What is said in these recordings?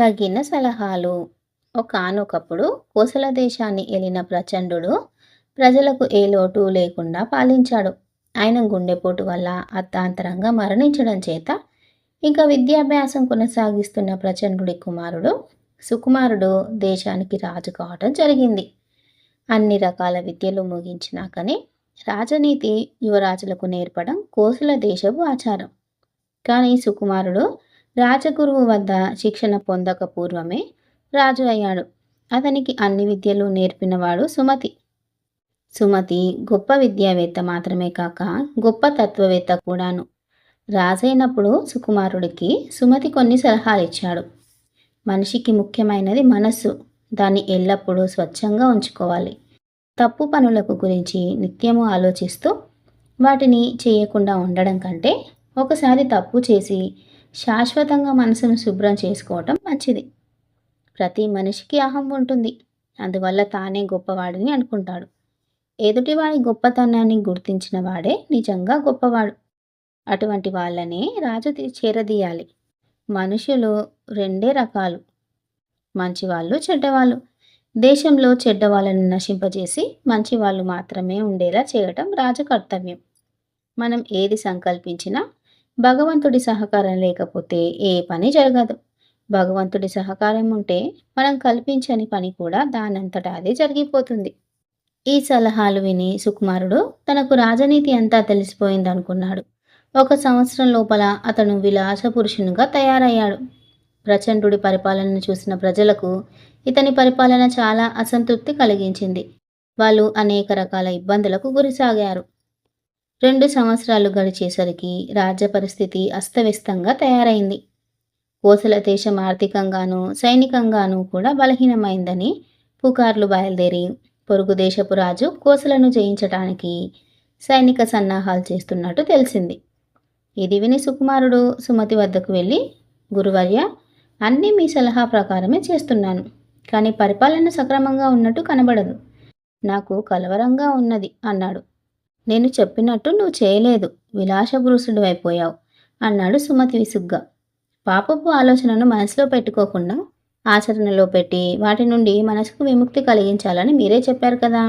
తగిన సలహాలు. ఒకానొకప్పుడు కోసల దేశాన్ని ఏలిన ప్రచండుడు ప్రజలకు ఏ లోటు లేకుండా పాలించాడు. ఆయన గుండెపోటు వల్ల అర్థాంతరంగా మరణించడం చేత ఇంకా విద్యాభ్యాసం కొనసాగిస్తున్న ప్రచండుడి కుమారుడు సుకుమారుడు దేశానికి రాజు కావటం జరిగింది. అన్ని రకాల విద్యలు ముగించినాకనే రాజనీతి యువరాజులకు నేర్పడం కోసల దేశపు ఆచారం. కానీ సుకుమారుడు రాజగురువు వద్ద శిక్షణ పొందక పూర్వమే రాజు అయ్యాడు అతనికి అన్ని విద్యలు నేర్పినవాడు సుమతి. సుమతి గొప్ప విద్యావేత్త మాత్రమే కాక గొప్ప తత్వవేత్త కూడాను. రాజైనప్పుడు సుకుమారుడికి సుమతి కొన్ని సలహాలు ఇచ్చాడు మనిషికి ముఖ్యమైనది మనస్సు. దాన్ని ఎల్లప్పుడూ స్వచ్ఛంగా ఉంచుకోవాలి. తప్పు పనులకు గురించి నిత్యము ఆలోచిస్తూ వాటిని చేయకుండా ఉండడం కంటే ఒకసారి తప్పు చేసి శాశ్వతంగా మనసును శుభ్రం చేసుకోవటం మంచిది. ప్రతి మనిషికి అహం ఉంటుంది. అందువల్ల తానే గొప్పవాడిని అనుకుంటాడు. ఎదుటివాడి గొప్పతనాన్ని గుర్తించిన వాడే నిజంగా గొప్పవాడు. అటువంటి వాళ్ళనే రాజు చేరదీయాలి. మనుషులు రెండే రకాలు. మంచివాళ్ళు చెడ్డవాళ్ళు. దేశంలో చెడ్డవాళ్ళను నశింపజేసి మంచి వాళ్ళు మాత్రమే ఉండేలా చేయటం రాజు కర్తవ్యం. మనం ఏది సంకల్పించినా భగవంతుడి సహకారం లేకపోతే ఏ పని జరగదు. భగవంతుడి సహకారం ఉంటే మనం కల్పించని పని కూడా దానంతట అదే జరిగిపోతుంది. ఈ సలహాలు విని సుకుమారుడు తనకు రాజనీతి అంతా తెలిసిపోయిందనుకున్నాడు. ఒక సంవత్సరం లోపల అతను విలాస పురుషునిగా తయారయ్యాడు. ప్రచండుడి పరిపాలనను చూసిన ప్రజలకు ఇతని పరిపాలన చాలా అసంతృప్తి కలిగించింది. వాళ్ళు అనేక రకాల ఇబ్బందులకు గురిసాగారు. రెండు సంవత్సరాలు గడిచేసరికి రాజ్య పరిస్థితి అస్తవ్యస్తంగా తయారైంది. కోసల దేశం ఆర్థికంగానూ సైనికంగానూ కూడా బలహీనమైందని పుకార్లు బయలుదేరి పొరుగు దేశపు రాజు కోసలను జయించటానికి సైనిక సన్నాహాలు చేస్తున్నట్టు తెలిసింది. ఇది విని సుకుమారుడు సుమతి వద్దకు వెళ్ళి గురువర్య అన్నీ మీ సలహా ప్రకారమే చేస్తున్నాను కానీ పరిపాలన సక్రమంగా ఉన్నట్టు కనబడదు. నాకు కలవరంగా ఉన్నది అన్నాడు. నేను చెప్పినట్టు నువ్వు చేయలేదు. విలాసభ్రూసుడు అయిపోయావు అన్నాడు సుమతి విసుగ్గా. పాపపు ఆలోచనను మనసులో పెట్టుకోకుండా ఆచరణలో పెట్టి వాటి నుండి మనసుకు విముక్తి కలిగించాలని మీరే చెప్పారు కదా.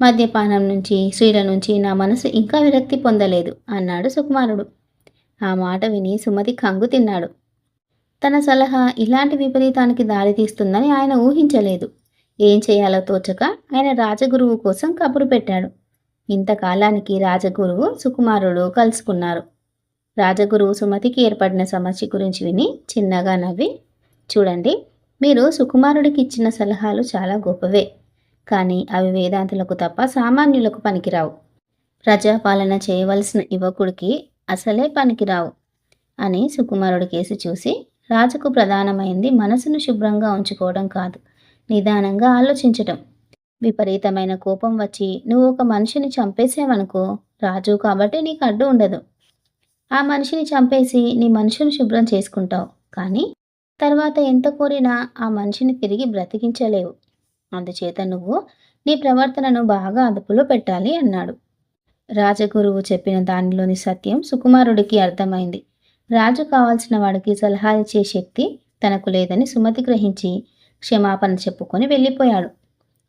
మద్యపానం నుంచి స్త్రీల నుంచి నా మనసు ఇంకా విరక్తి పొందలేదు అన్నాడు సుకుమారుడు. ఆ మాట విని సుమతి కంగు తిన్నాడు. తన సలహా ఇలాంటి విపరీతానికి దారితీస్తుందని ఆయన ఊహించలేదు. ఏం చేయాలో తోచక ఆయన రాజగురువు కోసం కబురు పెట్టాడు. ఇంతకాలానికి రాజగురువు సుకుమారుడు కలుసుకున్నారు. రాజగురువు సుమతికి ఏర్పడిన సమస్య గురించి విని చిన్నగా నవ్వి చూడండి మీరు సుకుమారుడికి ఇచ్చిన సలహాలు చాలా గొప్పవే కానీ అవి వేదాంతులకు తప్ప సామాన్యులకు పనికిరావు. ప్రజాపాలన చేయవలసిన యువకుడికి అసలే పనికిరావు అని సుకుమారుడి కేసి చూసి రాజుకు ప్రధానమైంది మనసును శుభ్రంగా ఉంచుకోవడం కాదు నిదానంగా ఆలోచించటం. విపరీతమైన కోపం వచ్చి నువ్వు ఒక మనిషిని చంపేసావనుకో రాజు కాబట్టి నీకు అడ్డు ఉండదు. ఆ మనిషిని చంపేసి నీ మనుషుని శుభ్రం చేసుకుంటావు. కానీ తర్వాత ఎంత కోరినా ఆ మనిషిని తిరిగి బ్రతికించలేవు. అందుచేత నువ్వు నీ ప్రవర్తనను బాగా అదుపులో పెట్టాలి అన్నాడు. రాజగురువు చెప్పిన దానిలోని సత్యం సుకుమారుడికి అర్థమైంది. రాజు కావాల్సిన వాడికి సలహా ఇచ్చే శక్తి తనకు లేదని సుమతి గ్రహించి క్షమాపణ చెప్పుకొని వెళ్ళిపోయాడు.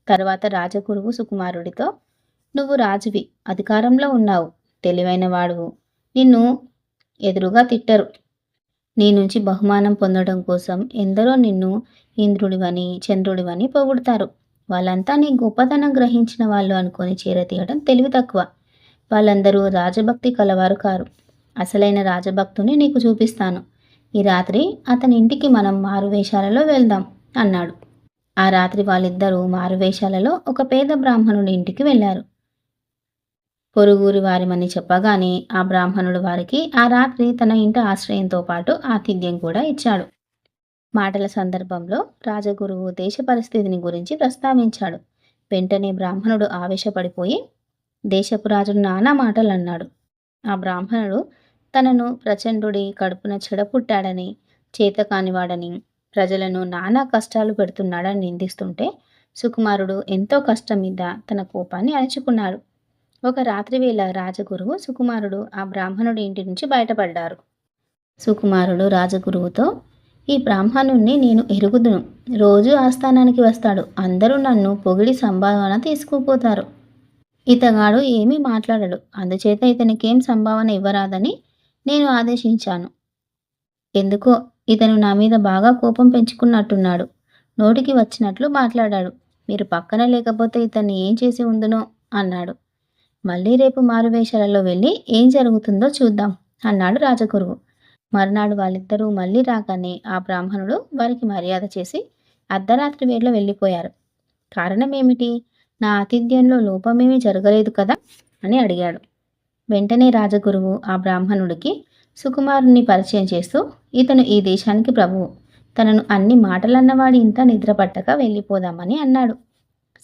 తర్వాత రాజగురువు సుకుమారుడితో నువ్వు రాజువి అధికారంలో ఉన్నావు తెలివైన వాడువు నిన్ను ఎదురుగా తిట్టరు. నీ నుంచి బహుమానం పొందడం కోసం ఎందరో నిన్ను ఇంద్రుడివని చంద్రుడివని పొగుడతారు. వాళ్ళంతా నీ గొప్పతనం గ్రహించిన వాళ్ళు అనుకొని చేరతీయడం తెలివి తక్కువ. వాళ్ళందరూ రాజభక్తి కలవారు కారు. అసలైన రాజభక్తుని నీకు చూపిస్తాను. ఈ రాత్రి అతని ఇంటికి మనం మారువేషాలలో వెళ్దాం అన్నాడు. ఆ రాత్రి వాళ్ళిద్దరూ మారువేషాలలో ఒక పేద బ్రాహ్మణుడి ఇంటికి వెళ్ళారు. పొరుగురి వారిమని చెప్పగానే ఆ బ్రాహ్మణుడు వారికి ఆ రాత్రి తన ఇంట ఆశ్రయంతో పాటు ఆతిథ్యం కూడా ఇచ్చాడు. మాటల సందర్భంలో రాజగురువు దేశ పరిస్థితిని గురించి ప్రస్తావించాడు. వెంటనే బ్రాహ్మణుడు ఆవేశపడిపోయి దేశపు రాజును నానా మాటలు అన్నాడు ఆ బ్రాహ్మణుడు తనను ప్రచండుడి కడుపున చెడపుట్టాడని చేతకానివాడని ప్రజలను నానా కష్టాలు పెడుతున్నాడని నిందిస్తుంటే సుకుమారుడు ఎంతో కష్టం మీద తన కోపాన్ని అణచుకున్నాడు. ఒక రాత్రి వేళ రాజగురువు సుకుమారుడు ఆ బ్రాహ్మణుడి ఇంటి నుంచి బయటపడ్డారు. సుకుమారుడు రాజగురువుతో ఈ బ్రాహ్మణుణ్ణి నేను ఎరుగుదును. రోజు ఆస్థానానికి వస్తాడు. అందరూ నన్ను పొగిడి సంభావన తీసుకుపోతారు. ఇతగాడు ఏమీ మాట్లాడడు. అందుచేత ఇతనికేం సంభావన ఇవ్వరాదని నేను ఆదేశించాను. ఎందుకో ఇతను నా మీద బాగా కోపం పెంచుకున్నట్టున్నాడు. నోటికి వచ్చినట్లు మాట్లాడాడు. మీరు పక్కన లేకపోతే ఇతన్ని ఏం చేసి ఉందునో అన్నాడు. మళ్ళీ రేపు మారువేషాలలో వెళ్ళి ఏం జరుగుతుందో చూద్దాం అన్నాడు రాజగురువు. మర్నాడు వాళ్ళిద్దరూ మళ్ళీ రాగానే ఆ బ్రాహ్మణుడు వారికి మర్యాద చేసి అర్ధరాత్రి వేళ వెళ్ళిపోయారు. కారణం ఏమిటి నా ఆతిథ్యంలో లోపమేమీ జరగలేదు కదా అని అడిగాడు. వెంటనే రాజగురువు ఆ బ్రాహ్మణుడికి సుకుమారుని పరిచయం చేస్తూ ఇతను ఈ దేశానికి ప్రభువు. తనను అన్ని మాటలన్నవాడి ఇంత నిద్రపట్టక వెళ్ళిపోదామని అన్నాడు.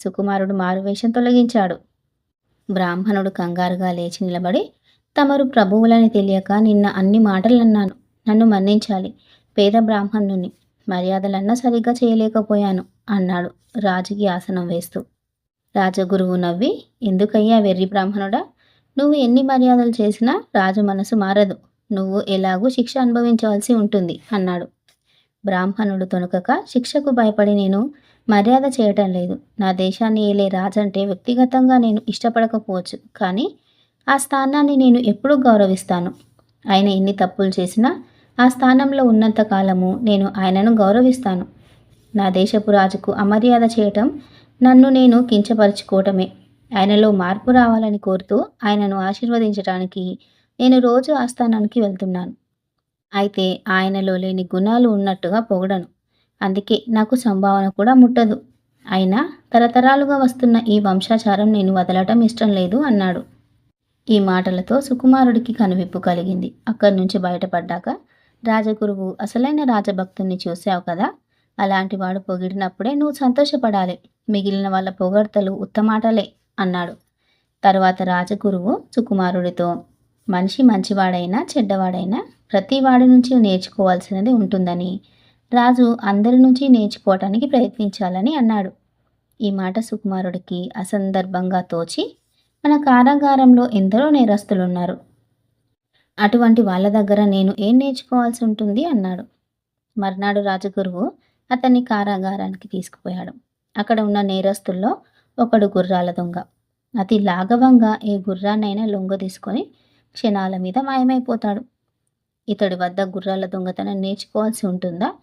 సుకుమారుడు మారువేషం తొలగించాడు. బ్రాహ్మణుడు కంగారుగా లేచి నిలబడి తమరు ప్రభువులని తెలియక నిన్న అన్ని మాటలన్నాను. నన్ను మన్నించాలి. పేద బ్రాహ్మణుని మర్యాదలన్నా సరిగ్గా చేయలేకపోయాను అన్నాడు రాజుకి ఆసనం వేస్తూ. రాజగురువు నవ్వి ఎందుకయ్యా వెర్రి బ్రాహ్మణుడా? నువ్వు ఎన్ని మర్యాదలు చేసినా రాజు మనసు మారదు. నువ్వు ఎలాగూ శిక్ష అనుభవించవలసి ఉంటుంది అన్నాడు. బ్రాహ్మణుడు తొనకక శిక్షకు భయపడి నేను మర్యాద చేయటం లేదు. నా దేశాన్ని ఏలే రాజంటే వ్యక్తిగతంగా నేను ఇష్టపడకపోవచ్చు కానీ ఆ స్థానాన్ని నేను ఎప్పుడూ గౌరవిస్తాను. ఆయన ఎన్ని తప్పులు చేసినా ఆ స్థానంలో ఉన్నంత కాలము నేను ఆయనను గౌరవిస్తాను. నా దేశపు రాజుకు అమర్యాద చేయటం నన్ను నేను కించపరుచుకోవటమే. ఆయనలో మార్పు రావాలని కోరుతూ ఆయనను ఆశీర్వదించడానికి నేను రోజు ఆస్థానానికి వెళ్తున్నాను. అయితే ఆయనలో లేని గుణాలు ఉన్నట్టుగా పొగడను. అందుకే నాకు సంభావన కూడా ముట్టదు. అయినా తరతరాలుగా వస్తున్న ఈ వంశాచారం నేను వదలటం ఇష్టం లేదు అన్నాడు. ఈ మాటలతో సుకుమారుడికి కనువిప్పు కలిగింది. అక్కడి నుంచి బయటపడ్డాక రాజగురువు అసలైన రాజభక్తుని చూసావు కదా? అలాంటి వాడు పొగిడినప్పుడే నువ్వు సంతోషపడాలి. మిగిలిన వాళ్ళ పొగడ్తలు ఉత్తమాటలే అన్నాడు. తర్వాత రాజగురువు సుకుమారుడితో మనిషి మంచివాడైనా చెడ్డవాడైనా ప్రతి వాడి నుంచి నేర్చుకోవాల్సినది ఉంటుందని. రాజు అందరి నుంచి నేర్చుకోవటానికి ప్రయత్నించాలని అన్నాడు. ఈ మాట సుకుమారుడికి అసందర్భంగా తోచి మన కారాగారంలో ఎందరో నేరస్తులున్నారు. అటువంటి వాళ్ళ దగ్గర నేను ఏం నేర్చుకోవాల్సి ఉంటుంది? అన్నాడు. మర్నాడు రాజగురువు అతన్ని కారాగారానికి తీసుకుపోయాడు. అక్కడ ఉన్న నేరస్తుల్లో ఒకడు గుర్రాల దొంగ. అతి లాఘవంగా ఏ గుర్రాన్నైనా లొంగ తీసుకొని క్షణాల మీద మాయమైపోతాడు. ఇతడి వద్ద గుర్రాల దొంగతనం నేర్చుకోవాల్సి ఉంటుందా?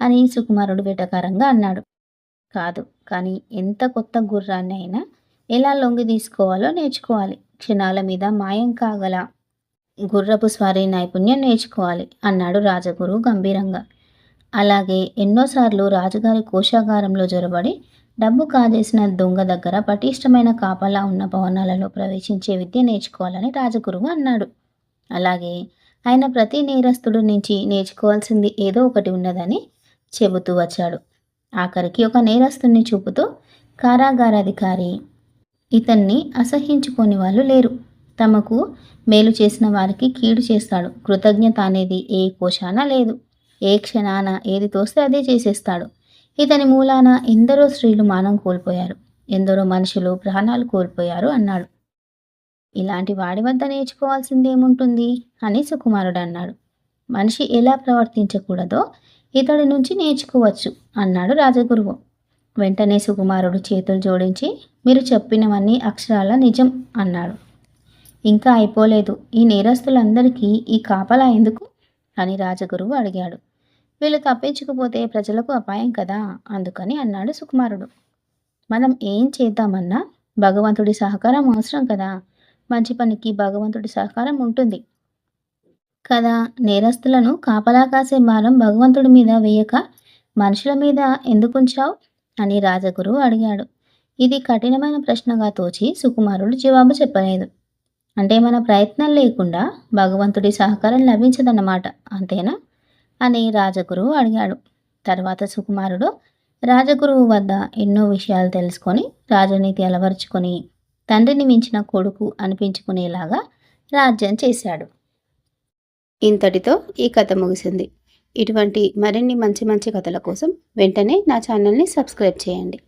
అని సుకుమారుడు వెటకారంగా అన్నాడు. కాదు కానీ ఎంత కొత్త గుర్రాన్ని అయినా ఎలా లొంగి తీసుకోవాలో నేర్చుకోవాలి. క్షణాల మీద మాయం కాగల. గుర్రపు స్వారీ నైపుణ్యం నేర్చుకోవాలి అన్నాడు రాజగురు గంభీరంగా. అలాగే ఎన్నోసార్లు రాజుగారి కోశాగారంలో జొరబడి డబ్బు కాజేసిన దొంగ దగ్గర పటిష్టమైన కాపలా ఉన్న భవనాలలో ప్రవేశించే విద్య నేర్చుకోవాలని రాజగురువు అన్నాడు. అలాగే ఆయన ప్రతి నేరస్తుడు నుంచి నేర్చుకోవాల్సింది ఏదో ఒకటి ఉన్నదని చెబుతూ వచ్చాడు. ఆఖరికి ఒక నేరస్తుని చూపుతూ కారాగారాధికారి ఇతన్ని అసహించుకోని వాళ్ళు లేరు. తమకు మేలు చేసిన వారికి కీడు చేస్తాడు. కృతజ్ఞత అనేది ఏ కోశాన లేదు. ఏ క్షణాన ఏది తోస్తే అదే చేసేస్తాడు. ఇతని మూలాన ఎందరో స్త్రీలు మానం కోల్పోయారు. ఎందరో మనుషులు ప్రాణాలు కోల్పోయారు అన్నాడు. ఇలాంటి వాడి వద్ద నేర్చుకోవాల్సిందేముంటుంది? అని సుకుమారుడు అన్నాడు. మనిషి ఎలా ప్రవర్తించకూడదో ఇతడి నుంచి నేర్చుకోవచ్చు అన్నాడు రాజగురువు. వెంటనే సుకుమారుడు చేతులు జోడించి మీరు చెప్పినవన్నీ అక్షరాల నిజం అన్నాడు. ఇంకా అయిపోలేదు. ఈ నేరస్తులందరికీ ఈ కాపలా ఎందుకు? అని రాజగురువు అడిగాడు. వీళ్ళు తప్పించకపోతే ప్రజలకు అపాయం కదా? అందుకని అన్నాడు సుకుమారుడు. మనం ఏం చేద్దామన్నా భగవంతుడి సహకారం అవసరం కదా? మంచి పనికి భగవంతుడి సహకారం ఉంటుంది. కదా? నేరస్తులను కాపలా కాసే భారం భగవంతుడి మీద వేయక మనుషుల మీద ఎందుకుంచావు అని రాజగురువు అడిగాడు. ఇది కఠినమైన ప్రశ్నగా తోచి సుకుమారుడు జవాబు చెప్పలేదు. అంటే మన ప్రయత్నం లేకుండా భగవంతుడి సహకారం లభించదన్నమాట అంతేనా? అని రాజగురువు అడిగాడు. తర్వాత సుకుమారుడు రాజగురువు వద్ద ఎన్నో విషయాలు తెలుసుకొని రాజనీతి అలవరుచుకొని తండ్రిని మించిన కొడుకు అనిపించుకునేలాగా రాజ్యం చేశాడు. ఇంతటితో ఈ కథ ముగిసింది. ఇటువంటి మరిన్ని మంచి మంచి కథల కోసం వెంటనే నా ఛానల్ని సబ్స్క్రైబ్ చేయండి.